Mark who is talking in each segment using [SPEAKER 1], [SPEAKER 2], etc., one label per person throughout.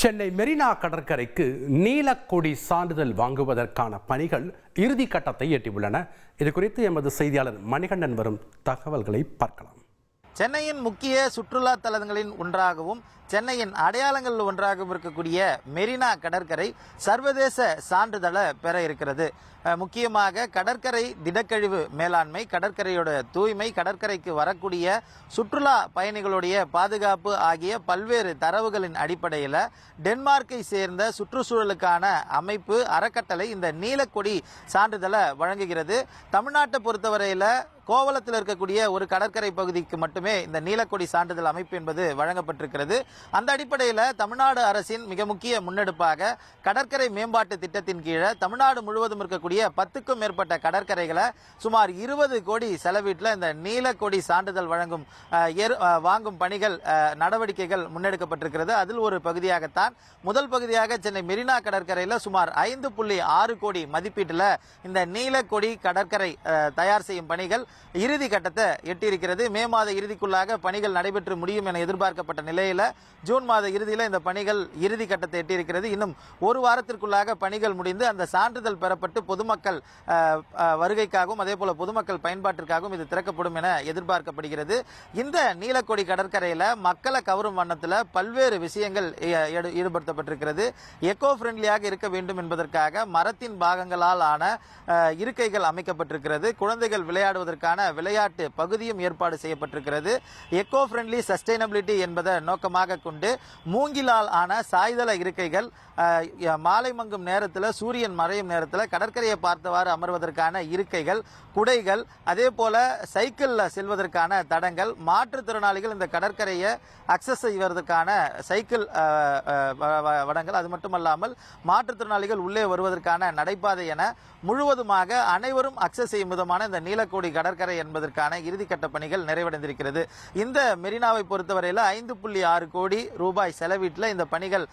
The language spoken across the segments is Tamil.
[SPEAKER 1] சென்னை மெரினா கடற்கரைக்கு நீலக்கொடி சான்றிதழ் வாங்குவதற்கான பணிகள் இறுதி கட்டத்தை எட்டியுள்ளன. இது குறித்து எமது செய்தியாளர் மணிகண்டன் வரும் தகவல்களை பார்க்கலாம்.
[SPEAKER 2] சென்னையின் முக்கிய சுற்றுலா தலங்களின் ஒன்றாகவும் சென்னையின் அடையாளங்கள் ஒன்றாகவும் இருக்கக்கூடிய மெரினா கடற்கரை சர்வதேச சான்றிதழை பெற இருக்கிறது. முக்கியமாக கடற்கரை திடக்கழிவு மேலாண்மை கடற்கரையோட தூய்மை கடற்கரைக்கு வரக்கூடிய சுற்றுலா பயணிகளுடைய பாதுகாப்பு ஆகிய பல்வேறு தரவுகளின் அடிப்படையில் டென்மார்க்கை சேர்ந்த சுற்றுச்சூழலுக்கான அமைப்பு அறக்கட்டளை இந்த நீலக்கொடி சான்றிதழை வழங்குகிறது. தமிழ்நாட்டை பொறுத்தவரையில் கோவலத்தில் இருக்கக்கூடிய ஒரு கடற்கரை பகுதிக்கு மட்டுமே இந்த நீலக்கொடி சான்றிதழ் அமைப்பு என்பது வழங்கப்பட்டிருக்கிறது. அந்த அடிப்படையில் தமிழ்நாடு அரசின் மிக முக்கிய முன்னெடுப்பாக கடற்கரை மேம்பாட்டு திட்டத்தின் கீழே தமிழ்நாடு முழுவதும் இருக்கக்கூடிய பத்துக்கும் மேற்பட்ட கடற்கரைகளை சுமார் இருபது கோடி செலவீட்டில் இந்த நீலக்கொடி சான்றிதழ் வழங்கும் வாங்கும் பணிகள் நடவடிக்கைகள் முன்னெடுக்கப்பட்டிருக்கிறது. அதில் ஒரு பகுதியாகத்தான் முதல் பகுதியாக சென்னை மெரினா கடற்கரையில் சுமார் ஐந்து புள்ளி ஆறு கோடி மதிப்பீட்டில் இந்த நீலக்கொடி கடற்கரை தயார் செய்யும் பணிகள் இறுதி கட்டத்தை எட்டியிருக்கிறது. மே மாத இறுதிக்குள்ளாக பணிகள் நடைபெற்று முடியும் என எதிர்பார்க்கப்பட்ட நிலையில ஜூன் மாத இறுதியில் இந்த பணிகள் இறுதி கட்டத்தை எட்டியிருக்கிறது. இன்னும் ஒரு வாரத்திற்குள்ளாக பணிகள் முடிந்து அந்த சான்றிதழ் பெறப்பட்டு பொதுமக்கள் வருகைக்காகவும் அதே போல பொதுமக்கள் பயன்பாட்டிற்காகவும் இது திறக்கப்படும் என எதிர்பார்க்கப்படுகிறது. இந்த நீலக்கொடி கடற்கரையில மக்களை கவரும் வண்ணத்தில் பல்வேறு விஷயங்கள் ஈடுபடுத்தப்பட்டிருக்கிறது. எக்கோ ஃப்ரெண்ட்லியாக இருக்க வேண்டும் என்பதற்காக மரத்தின் பாகங்களால் ஆன இருக்கைகள் அமைக்கப்பட்டிருக்கிறது. குழந்தைகள் விளையாடுவதற்கு விளையாடுவதற்கான விளையாட்டு பகுதியும் ஏற்பாடு செய்யப்பட்டிருக்கிறது. எக்கோ ஃப்ரெண்ட்லி சஸ்டைனபிலிட்டி என்பதை நோக்கமாக கொண்டு மூங்கிலால் ஆன சாய்தள இருக்கைகள் மாலை மங்கும் நேரத்தில் சூரியன் மறையும் நேரத்தில் கடற்கரையை பார்த்தவாறு அமர்வதற்கான இருக்கைகள் குடைகள் அதே போல சைக்கிளில் செல்வதற்கான தடங்கள் மாற்றுத்திறனாளிகள் இந்த கடற்கரையை அக்சஸ் செய்வதற்கான சைக்கிள் வடங்கள். அது மட்டுமல்லாமல் மாற்றுத்திறனாளிகள் உள்ளே வருவதற்கான நடைபாதை என முழுவதுமாக அனைவரும் அக்சஸ் செய்யும் விதமான இந்த நீலக்கோடி கடற்கரை என்பதற்கான இறுதிக்கட்ட பணிகள் நிறைவடைந்திருக்கிறது. இந்த மெரினாவை பொறுத்தவரையில் ஐந்து புள்ளி ஆறு கோடி ரூபாய் செலவீட்டில் இந்த பணிகள்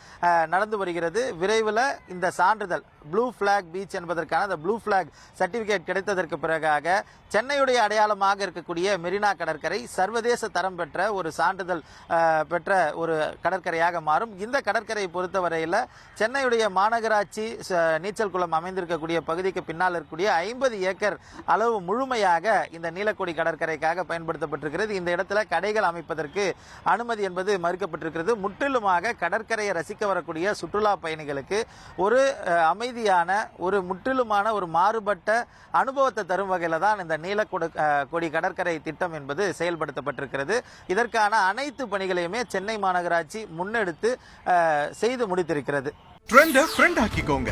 [SPEAKER 2] நடந்து வருகிறது. விரைவில் இந்த சான்றிதழ் ப்ளூ ஃபிளாக் பீச் என்பதற்கான அந்த ப்ளூ ஃபிளாக் சர்டிபிகேட் கிடைத்ததற்கு பிறகாக சென்னையுடைய அடையாளமாக இருக்கக்கூடிய மெரினா கடற்கரை சர்வதேச தரம் பெற்ற ஒரு சான்றிதழ் பெற்ற ஒரு கடற்கரையாக மாறும். இந்த கடற்கரையை பொறுத்தவரையில் சென்னையுடைய மாநகராட்சி நீச்சல் குளம் அமைந்திருக்கக்கூடிய பகுதிக்கு பின்னால் இருக்கக்கூடிய ஐம்பது ஏக்கர் அளவு முழுமையாக இந்த நீலக்கொடி கடற்கரைக்காக பயன்படுத்தப்பட்டிருக்கிறது. இந்த இடத்துல கடைகள் அமைப்பதற்கு அனுமதி என்பது மறுக்கப்பட்டிருக்கிறது. முற்றிலுமாக கடற்கரையை ரசிக்க வரக்கூடிய சுற்றுலா பயணிகளுக்கு ஒரு அமைதியான ஒரு முற்றிலுமான ஒரு மாறுபட்ட அனுபவத்தை தரும் வகையில் தான் இந்த நீலக்கொடு கொடி கடற்கரை திட்டம் என்பது செயல்படுத்தப்பட்டிருக்கிறது. இதற்கான அனைத்து பணிகளையுமே சென்னை மாநகராட்சி முன்னெடுத்து செய்து முடித்திருக்கிறது.
[SPEAKER 3] ட்ரெண்ட ஃப்ரெண்ட் ஆக்கிக்கோங்க.